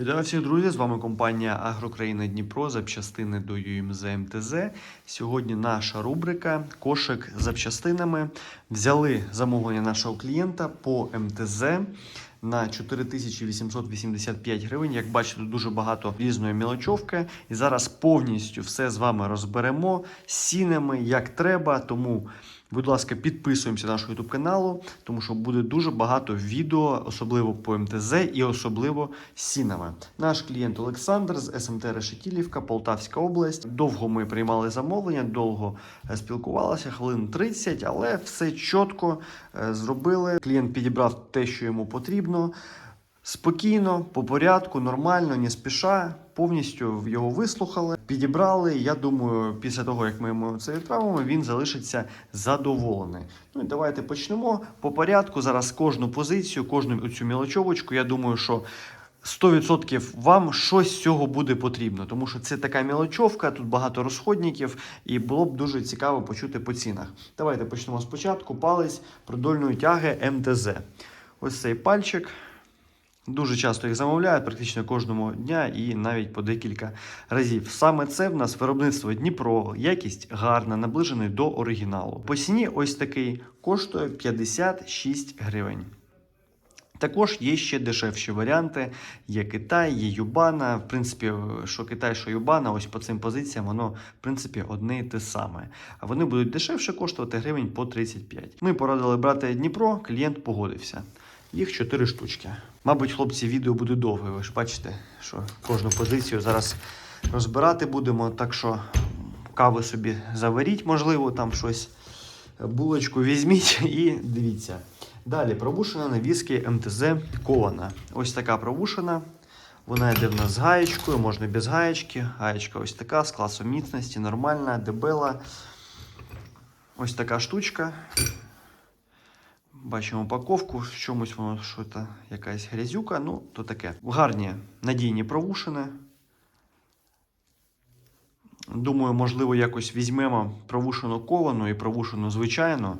Вітаю всіх друзі! З вами компанія Агрокраїна Дніпро, запчастини до ЮМЗ МТЗ. Сьогодні наша рубрика Кошик з запчастинами. Взяли замовлення нашого клієнта по МТЗ на 4885 гривень. Як бачите, дуже багато різної мілочовки. І зараз повністю все з вами розберемо з цінами, як треба. Тому. Будь ласка, підписуємося на наш YouTube каналу, тому що буде дуже багато відео, особливо по МТЗ і особливо з цінами. Наш клієнт Олександр з СМТ Решетілівка, Полтавська область. Довго ми приймали замовлення, довго е, спілкувалися, хвилин 30, але все чітко е, зробили. Клієнт підібрав те, що йому потрібно. Спокійно, по порядку, нормально, не спіша, повністю його вислухали, підібрали. Я думаю, після того, як ми йому це відправимо, він залишиться задоволений. Ну і давайте почнемо по порядку. Зараз кожну позицію, кожну цю мілочовочку. Я думаю, що 100% вам щось з цього буде потрібно, тому що це така мілочовка, тут багато розходників, і було б дуже цікаво почути по цінах. Давайте почнемо спочатку. Палець продольної тяги МТЗ. Ось цей пальчик. Дуже часто їх замовляють, практично кожного дня і навіть по декілька разів. Саме це в нас виробництво Дніпро, якість гарна, наближений до оригіналу. По ціні ось такий коштує 56 гривень. Також є ще дешевші варіанти. Є Китай, є Юбана. В принципі, що Китай, що Юбана, ось по цим позиціям воно в принципі одне і те саме. А вони будуть дешевше коштувати гривень по 35. Ми порадили брати Дніпро, клієнт погодився. Їх 4 штучки. Мабуть, хлопці, відео буде довге. Ви ж бачите, що кожну позицію зараз розбирати будемо. Так що кави собі заваріть, можливо, там щось, булочку візьміть і дивіться. Далі пробушена навіски МТЗ Кована. Ось така пробушена. Вона йде в нас з гаєчкою, можна без гаєчки. Гаєчка ось така, з класом міцності, нормальна, дебела. Ось така штучка. Бачимо упаковку, в чомусь воно що то якась грязюка, ну то таке. Гарні надійні провушини. Думаю, можливо, якось візьмемо провушену ковану і провушену звичайну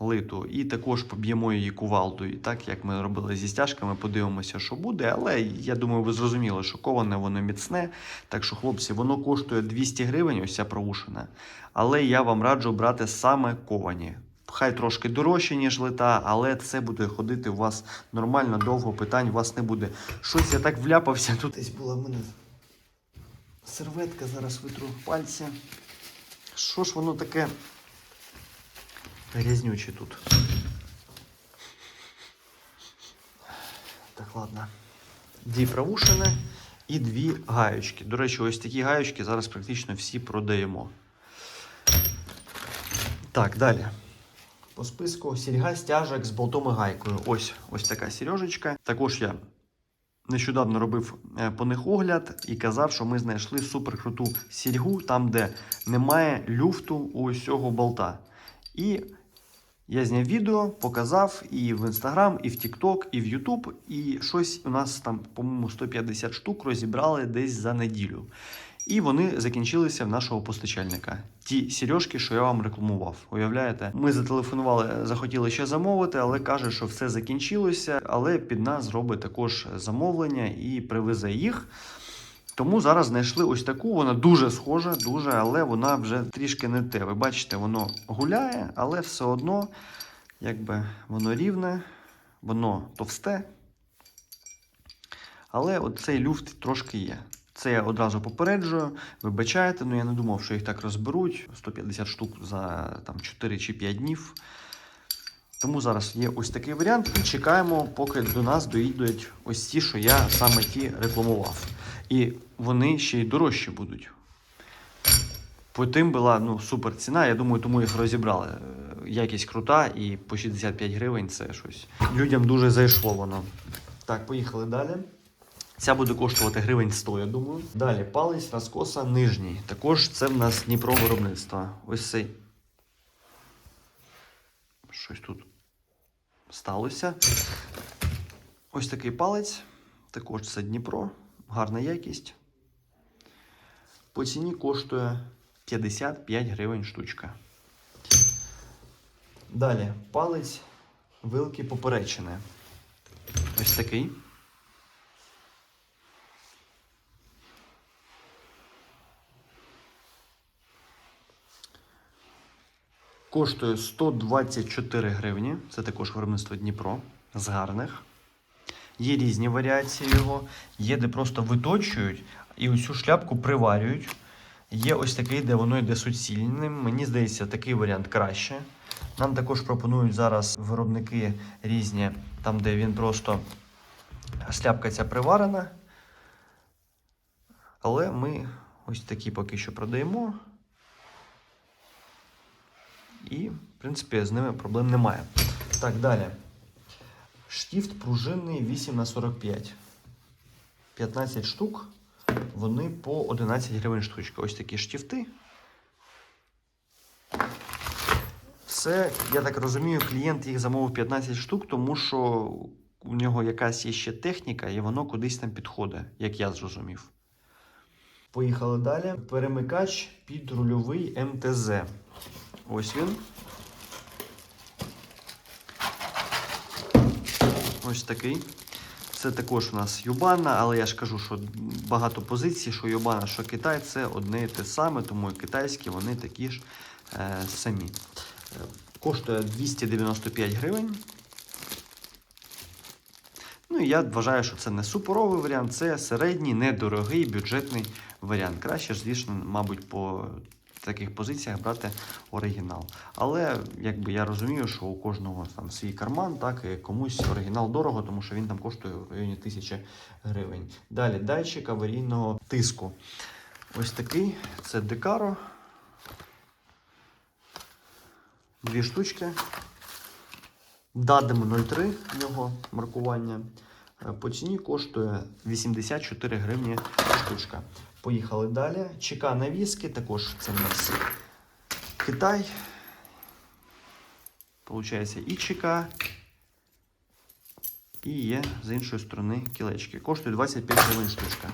литу, і також поб'ємо її кувалдою. Так як ми робили зі стяжками, подивимося, що буде. Але я думаю, ви зрозуміли, що коване воно міцне. Так що, хлопці, воно коштує 200 гривень, ось ця провушена. Але я вам раджу брати саме ковані. Хай трошки дорожче, ніж лита, але це буде ходити у вас нормально, довго питань у вас не буде. Щось я так вляпався. Тут десь була в мене серветка, зараз витру пальці. Що ж воно таке грязнюче тут? Так, ладно. Дві провушини і дві гаючки. До речі, ось такі гаючки зараз практично всі продаємо. Так, далі. По списку сільга стяжок з болтом і гайкою. Ось ось така сережечка. Також я нещодавно робив е, по них огляд і казав, що ми знайшли суперкруту сільгу, там, де немає люфту у ось цього болта. І я зняв відео, показав і в Інстаграм, і в Тікток, і в Ютуб. І щось у нас там, по-моєму, 150 штук розібрали десь за неділю. І вони закінчилися в нашого постачальника. Ті сережки, що я вам рекламував. Уявляєте? Ми зателефонували, захотіли ще замовити, але каже, що все закінчилося. Але під нас зробить також замовлення і привезе їх. Тому зараз знайшли ось таку. Вона дуже схожа, дуже, але вона вже трішки не те. Ви бачите, воно гуляє, але все одно, якби воно рівне, воно товсте. Але оцей люфт трошки є. Це я одразу попереджую. Вибачайте, ну я не думав, що їх так розберуть. 150 штук за там, 4 чи 5 днів. Тому зараз є ось такий варіант. І чекаємо, поки до нас доїдуть ось ті, що я саме ті рекламував. І вони ще й дорожчі будуть. По тим була ну, супер ціна. Я думаю, тому їх розібрали. Якість крута, і по 65 гривень це щось. Людям дуже зайшло воно. Так, поїхали далі. Ця буде коштувати гривень 100, я думаю. Далі палець розкоса нижній. Також це в нас Дніпро виробництва. Ось цей. Щось тут сталося. Ось такий палець. Також це Дніпро. Гарна якість. По ціні коштує 55 гривень штучка. Далі палець вилки поперечини. Ось такий. Коштує 124 гривні. Це також виробництво Дніпро з гарних. Є різні варіації його. Є, де просто виточують і усю шляпку приварюють. Є ось такий, де воно йде суцільним. Мені здається, такий варіант краще. Нам також пропонують зараз виробники різні, там, де він просто шляпка ця приварена. Але ми ось такі поки що продаємо. І, в принципі, з ними проблем немає. Так, далі. Штіфт пружинний 8 на 45. 15 штук. Вони по 11 гривень штучка. Ось такі штіфти. Це, я так розумію, клієнт їх замовив 15 штук, тому що у нього якась є ще техніка, і воно кудись там підходить, як я зрозумів. Поїхали далі. Перемикач під рульовий МТЗ. Ось він. Ось такий. Це також у нас Юбана, але я ж кажу, що багато позицій, що Юбана, що Китай, це одне і те саме, тому і китайські вони такі ж е, самі. Е, Коштує 295 гривень. Ну і я вважаю, що це не суперовий варіант, це середній, недорогий бюджетний варіант. Краще звісно, мабуть, по таких позиціях брати оригінал. Але якби я розумію, що у кожного там свій карман, так і комусь оригінал дорого, тому що він там коштує в районі 1000 гривень. Далі датчик аварійного тиску. Ось такий це Декаро. Дві штучки. Дадим 03 в нього маркування. Е, По ціні коштує 84 гривні штучка. Поїхали далі. ЧК навіски, також це у нас Китай. Получається і ЧК, і є з іншої сторони кілечки. Коштує 25 гривень штучка.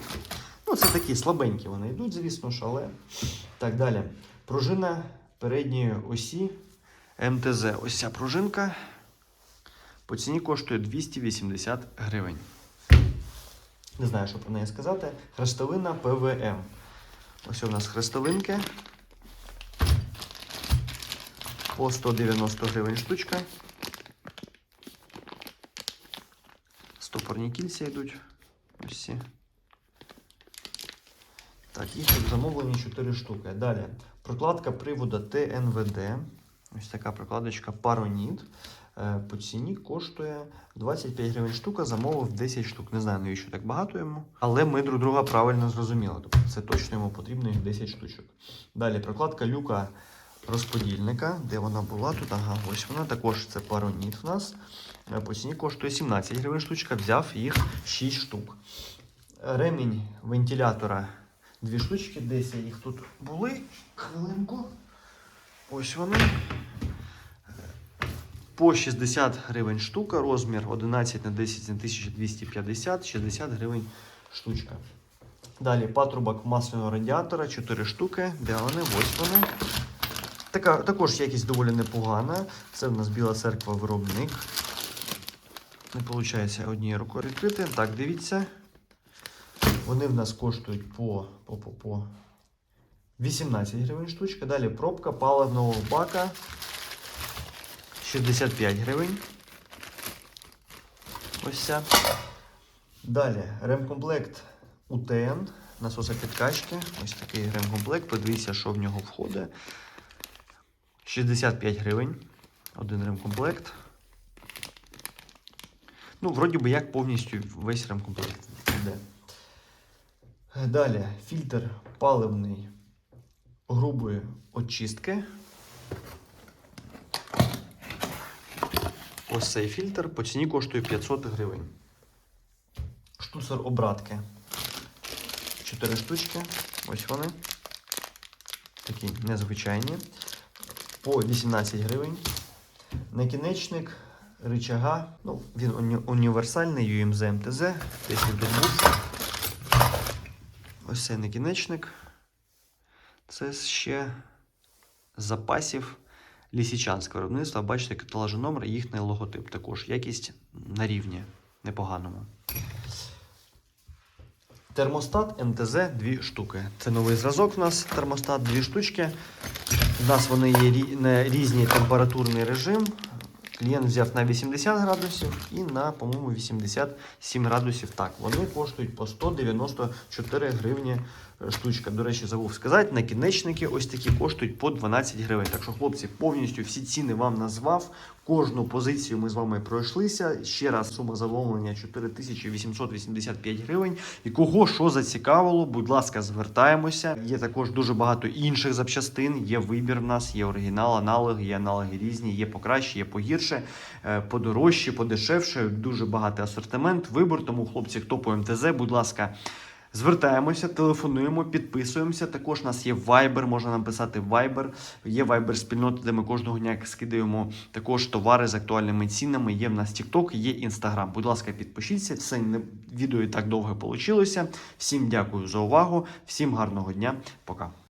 Ну, це такі слабенькі вони йдуть, звісно ж, але так далі. Пружина передньої осі МТЗ. Ось ця пружинка. По ціні коштує 280 гривень. Не знаю, що про неї сказати. Хрестовина ПВМ. Ось у нас хрестовинки. По 190 гривень штучка. Стопорні кільця йдуть. Ось ці. Так, їх тут замовлені 4 штуки. Далі. Прокладка привода ТНВД. Ось така прокладочка Пароніт. Е, По ціні коштує 25 гривень штука, замовив 10 штук. Не знаю, навіщо так багато йому. Але ми друг друга правильно зрозуміли. Тобто це точно йому потрібно їх 10 штучок. Далі прокладка люка розподільника. Де вона була? Тут ага, ось вона. Також це пароніт в нас. Е, По ціні коштує 17 гривень штучка, взяв їх 6 штук. Ремінь вентилятора. Дві штучки, десь їх тут були. Хвилинку. Ось вони. По 60 гривень штука, розмір 11 на 10 на 1250, 60 гривень штучка. Далі патрубок масляного радіатора, 4 штуки. Де вони? Така, також якість доволі непогана. Це в нас Біла церква виробник. Не виходить однією рукою відкрити. Так, дивіться. Вони в нас коштують по, по, по, по 18 гривень штучка. Далі пробка паливного бака 65 гривень. Ось ця. Далі ремкомплект УТН, насоса підкачки. Ось такий ремкомплект. Подивіться, що в нього входить. 65 гривень. Один ремкомплект. Ну, вроді би, як повністю весь ремкомплект йде. Далі фільтр паливний грубої очистки. Ось цей фільтр по ціні коштує 500 гривень. Штуцер обратки. 4 штучки. Ось вони. Такі незвичайні. По 18 гривень. Накінечник рычага. Ну, він уні- універсальний UMZ він тут був. Ось цей накінечник. Це ще запасів лісічанського виробництва. Бачите, каталожний номер, і їхній логотип також. Якість на рівні непоганому. Термостат МТЗ 2 штуки. Це новий зразок у нас термостат, 2 штучки. У нас вони є на різний температурний режим. Клієнт взяв на 80 градусів і на, по-моєму, 87 градусів. Так, вони коштують по 194 гривні штучка. До речі, забув сказати, накінечники ось такі коштують по 12 гривень. Так що, хлопці, повністю всі ціни вам назвав. Кожну позицію ми з вами пройшлися. Ще раз сума замовлення 4885 гривень. І кого що зацікавило, будь ласка, звертаємося. Є також дуже багато інших запчастин. Є вибір в нас, є оригінал, аналоги, є аналоги різні, є покраще, є погірше, е, подорожче, подешевше. Дуже багатий асортимент. Вибор. Тому, хлопці, хто по МТЗ, будь ласка. Звертаємося, телефонуємо, підписуємося. Також у нас є Viber, можна нам писати Viber. Є Viber спільнота, де ми кожного дня скидаємо також товари з актуальними цінами. Є в нас TikTok, є Instagram. Будь ласка, підпишіться. Не відео і так довго вийшло. Всім дякую за увагу, всім гарного дня. Пока.